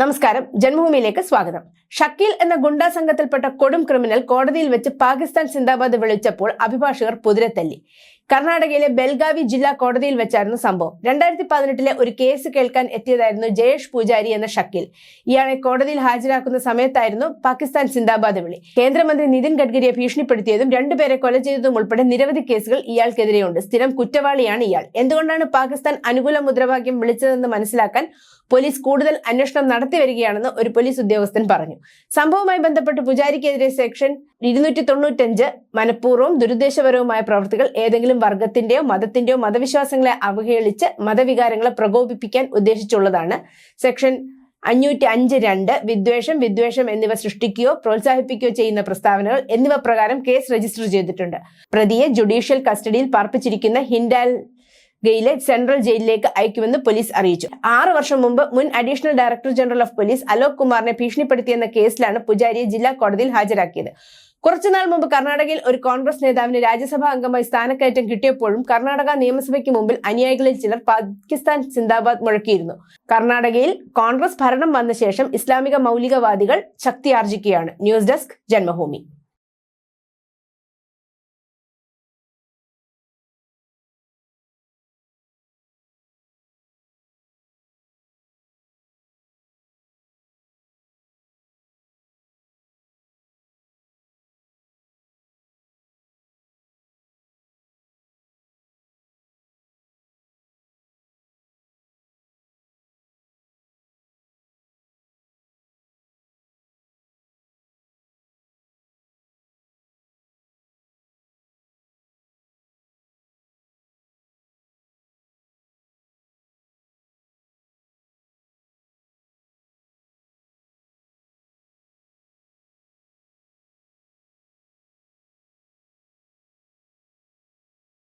നമസ്കാരം. ജന്മഭൂമിയിലേക്ക് സ്വാഗതം. ഷക്കീൽ എന്ന ഗുണ്ടാ സംഘത്തിൽപ്പെട്ട കൊടും ക്രിമിനൽ കോടതിയിൽ വെച്ച് പാകിസ്ഥാൻ സിന്ദാബാദ് വിളിച്ചപ്പോൾ അഭിഭാഷകർ കുതിരത്തല്ലി കർണാടകയിലെ ബെൽഗാവി ജില്ലാ കോടതിയിൽ വെച്ചായിരുന്നു സംഭവം. രണ്ടായിരത്തി പതിനെട്ടിലെ ഒരു കേസ് കേൾക്കാൻ എത്തിയതായിരുന്നു ജയേഷ് പൂജാരി എന്ന ഷക്കിൽ. ഇയാളെ കോടതിയിൽ ഹാജരാക്കുന്ന സമയത്തായിരുന്നു പാകിസ്ഥാൻ സിന്ദാബാദ് വിളി. കേന്ദ്രമന്ത്രി നിതിൻ ഗഡ്കരിയെ ഭീഷണിപ്പെടുത്തിയതും രണ്ടുപേരെ കൊല ചെയ്തതും ഉൾപ്പെടെ നിരവധി കേസുകൾ ഇയാൾക്കെതിരെയുണ്ട്. സ്ഥിരം കുറ്റവാളിയാണ് ഇയാൾ. എന്തുകൊണ്ടാണ് പാകിസ്ഥാൻ അനുകൂല മുദ്രാവാക്യം വിളിച്ചതെന്ന് മനസ്സിലാക്കാൻ പോലീസ് കൂടുതൽ അന്വേഷണം നടത്തി വരികയാണെന്ന് ഒരു പോലീസ് ഉദ്യോഗസ്ഥൻ പറഞ്ഞു. സംഭവവുമായി ബന്ധപ്പെട്ട് പൂജാരിക്കെതിരെ സെക്ഷൻ ഇരുന്നൂറ്റി തൊണ്ണൂറ്റഞ്ച് മനഃപൂർവം ദുരുദ്ദേശപരവുമായ പ്രവൃത്തികൾ ഏതെങ്കിലും വർഗത്തിന്റെയോ മതത്തിന്റെയോ മതവിശ്വാസങ്ങളെ അവഹേളിച്ച് മതവികാരങ്ങളെ പ്രകോപിപ്പിക്കാൻ ഉദ്ദേശിച്ചുള്ളതാണ്. സെക്ഷൻ അഞ്ഞൂറ്റി അഞ്ച് രണ്ട് വിദ്വേഷം വിദ്വേഷം എന്നിവ സൃഷ്ടിക്കുകയോ പ്രോത്സാഹിപ്പിക്കുകയോ ചെയ്യുന്ന പ്രസ്താവനകൾ എന്നിവ പ്രകാരം കേസ് രജിസ്റ്റർ ചെയ്തിട്ടുണ്ട്. പ്രതിയെ ജുഡീഷ്യൽ കസ്റ്റഡിയിൽ പാർപ്പിച്ചിരിക്കുന്ന ഹിൻഡാൽ ഗയിലെ സെൻട്രൽ ജയിലിലേക്ക് അയക്കുമെന്ന് പോലീസ് അറിയിച്ചു. ആറ് വർഷം മുമ്പ് മുൻ additional director general of police Alok കുമാറിനെ ഭീഷണിപ്പെടുത്തിയെന്ന കേസിലാണ് പുജാരിയെ ജില്ലാ കോടതിയിൽ ഹാജരാക്കിയത്. കുറച്ചുനാൾ മുമ്പ് കർണാടകയിൽ ഒരു കോൺഗ്രസ് നേതാവിന് രാജ്യസഭാ അംഗമായി സ്ഥാനക്കയറ്റം കിട്ടിയപ്പോഴും കർണാടക നിയമസഭയ്ക്ക് മുമ്പിൽ അനുയായികളിൽ ചിലർ പാകിസ്ഥാൻ സിന്ദാബാദ് മുഴക്കിയിരുന്നു. കർണാടകയിൽ കോൺഗ്രസ് ഭരണം വന്ന ശേഷം ഇസ്ലാമിക മൗലികവാദികൾ ശക്തിയാർജിക്കുകയാണ് ന്യൂസ് ഡെസ്ക് ജന്മഭൂമി.